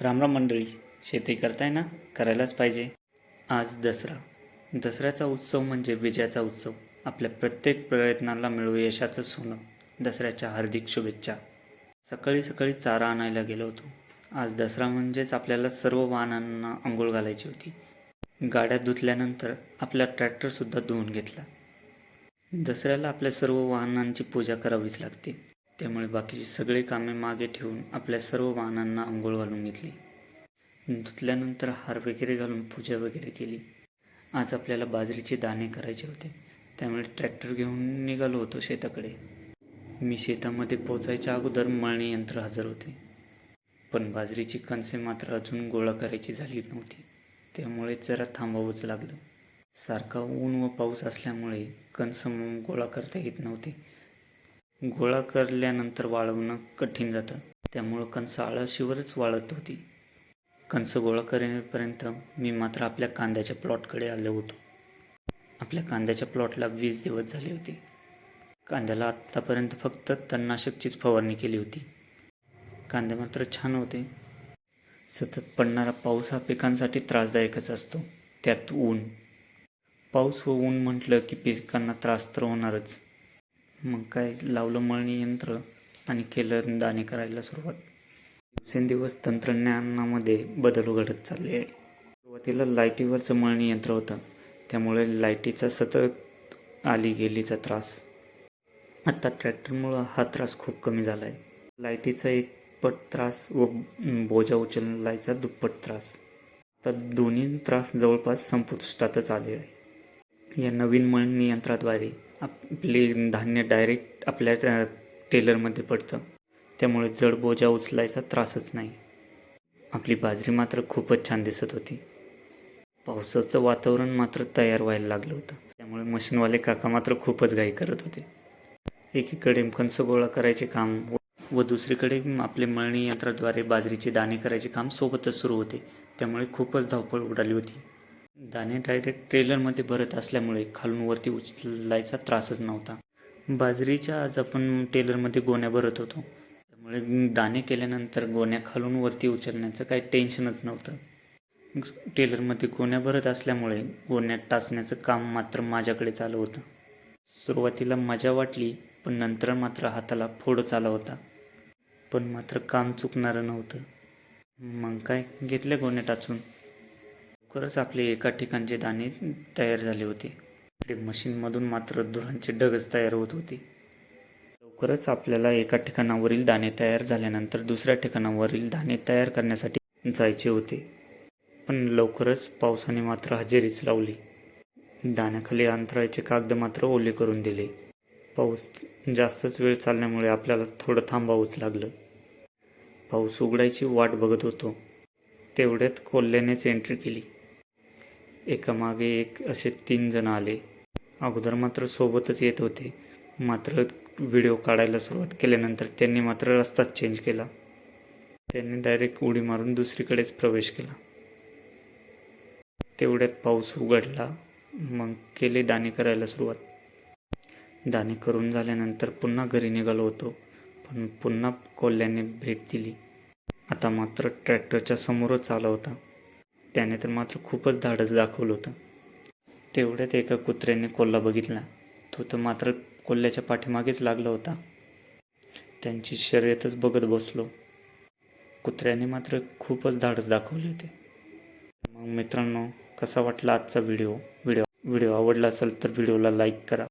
रामराम मंडळी शेती करताय ना? करायलाच पाहिजे. आज दसरा. दसऱ्याचा उत्सव म्हणजे विजयाचा उत्सव. आपल्या प्रत्येक प्रयत्नाला मिळू यशाचं सोनं. दसऱ्याच्या हार्दिक शुभेच्छा. सकाळी सकाळी चारा आणायला गेलो होतो. आज दसरा म्हणजेच आपल्याला सर्व वाहनांना आंघोळ घालायची होती. गाड्या धुतल्यानंतर आपला ट्रॅक्टरसुद्धा धुवून घेतला. दसऱ्याला आपल्या सर्व वाहनांची पूजा करावीच लागते. त्यामुळे बाकीची सगळी कामे मागे ठेवून आपल्या सर्व वाहनांना आंघोळ घालून घेतली. धुतल्यानंतर हार वगैरे घालून पूजा वगैरे केली. आज आपल्याला बाजरीचे दाणे करायचे होते. त्यामुळे ट्रॅक्टर घेऊन निघालो होतो शेताकडे. मी शेतामध्ये पोचायच्या अगोदर मळणी यंत्र हजर होते. पण बाजरीची कणसे मात्र अजून गोळा करायची झाली नव्हती. त्यामुळे जरा थांबावंच लागलं. सारखा ऊन व पाऊस असल्यामुळे कणसं गोळा करता येत नव्हते. गोळा करल्यानंतर वाळवणं कठीण जातं. त्यामुळं कणसं आळशीवरच वाळत होती. कणसं गोळा करेपर्यंत मी मात्र आपल्या कांद्याच्या प्लॉटकडे आलो होतो. आपल्या कांद्याच्या प्लॉटला वीस दिवस झाले होते. कांद्याला आत्तापर्यंत फक्त तणनाशकचीच फवारणी केली होती. कांदे मात्र छान होते. सतत पडणारा पाऊस हा पिकांसाठी त्रासदायकच असतो. त्यात ऊन. पाऊस व ऊन म्हटलं की पिकांना त्रास तर होणारच. मग काय लावलं मळणी यंत्र आणि केलं दाणे करायला सुरुवात. दिवसेंदिवस तंत्रज्ञानामध्ये बदल घडत चालले. आहे सुरुवातीला लाईटीवरचं मळणी यंत्र होतं. त्यामुळे लाईटीचा सतत आली गेलीचा त्रास. आत्ता ट्रॅक्टरमुळं हा त्रास खूप कमी झाला आहे लाईटीचा एक पट त्रास व बोजा उचलायचा दुप्पट त्रास. तर दोन्ही त्रास जवळपास संपुष्टातच आले आहे या नवीन मळणी यंत्राद्वारे आपले धान्य डायरेक्ट आपल्या टेलरमध्ये पडतं. त्यामुळे जड बोजा उचलायचा त्रासच नाही. आपली बाजरी मात्र खूपच छान दिसत होती. पावसाचं वातावरण मात्र तयार व्हायला लागलं होतं. त्यामुळे मशीनवाले काका मात्र खूपच घाई करत होते. एकीकडे कणस गोळा करायचे काम व दुसरीकडे आपले मळणी यंत्राद्वारे बाजरीचे दाणे करायचे काम सोबतच सुरू होते. त्यामुळे खूपच धावपळ उडाली होती. दाणे डायरेक्ट ट्रेलरमध्ये भरत असल्यामुळे खालून वरती उचलायचा त्रासच नव्हता. बाजरीच्या आज आपण टेलरमध्ये गोण्या भरत होतो. त्यामुळे दाणे केल्यानंतर गोण्या खालून वरती उचलण्याचं काही टेन्शनच नव्हतं. टेलरमध्ये गोण्या भरत असल्यामुळे गोण्या टाचण्याचं काम मात्र माझ्याकडे चालू होतं. सुरुवातीला मजा वाटली पण नंतर मात्र हाताला फोडच आला होता. पण मात्र काम चुकणारं नव्हतं. मग काय? घेतल्या गोण्या टाचून. लवकरच आपले एका ठिकाणचे दाणे तयार झाले होते. इकडे मशीनमधून मात्र धुरांचे ढगच तयार होत होते. लवकरच आपल्याला एका ठिकाणावरील दाणे तयार झाल्यानंतर दुसऱ्या ठिकाणावरील दाणे तयार करण्यासाठी जायचे होते. पण लवकरच पावसाने मात्र हजेरीच लावली. दाण्याखाली अंतरायचे कागद मात्र ओले करून दिले. पाऊस जास्तच वेळ चालल्यामुळे आपल्याला थोडं थांबावंच लागलं. पाऊस उघडायची वाट बघत होतो. तेवढ्यात कोल्ह्यानेच एंट्री केली. एकामागे एक असे तीन जण आले. अगोदर मात्र सोबतच येत होते. मात्र व्हिडिओ काढायला सुरुवात केल्यानंतर त्यांनी मात्र रस्ताच चेंज केला. त्यांनी डायरेक्ट उडी मारून दुसरीकडेच प्रवेश केला. तेवढ्यात पाऊस उघडला. मग केले दाणे करायला सुरुवात. दाणे करून झाल्यानंतर पुन्हा घरी निघालो होतो. पण पुन्हा कोल्ह्याने भेट दिली. आता मात्र ट्रॅक्टरच्या समोरच आला होता. त्याने तर मात्र खूपच धाडस दाखवलं होतं. तेवढ्यात एका कुत्र्याने कोल्हा बघितला. तो तर मात्र कोल्ह्याच्या पाठीमागेच लागला होता. त्यांची शर्यतच बघत बसलो. कुत्र्याने मात्र खूपच धाडस दाखवले होते. मग मित्रांनो कसा वाटला आजचा व्हिडिओ? व्हिडिओ व्हिडिओ आवडला असेल तर व्हिडिओला लाईक करा.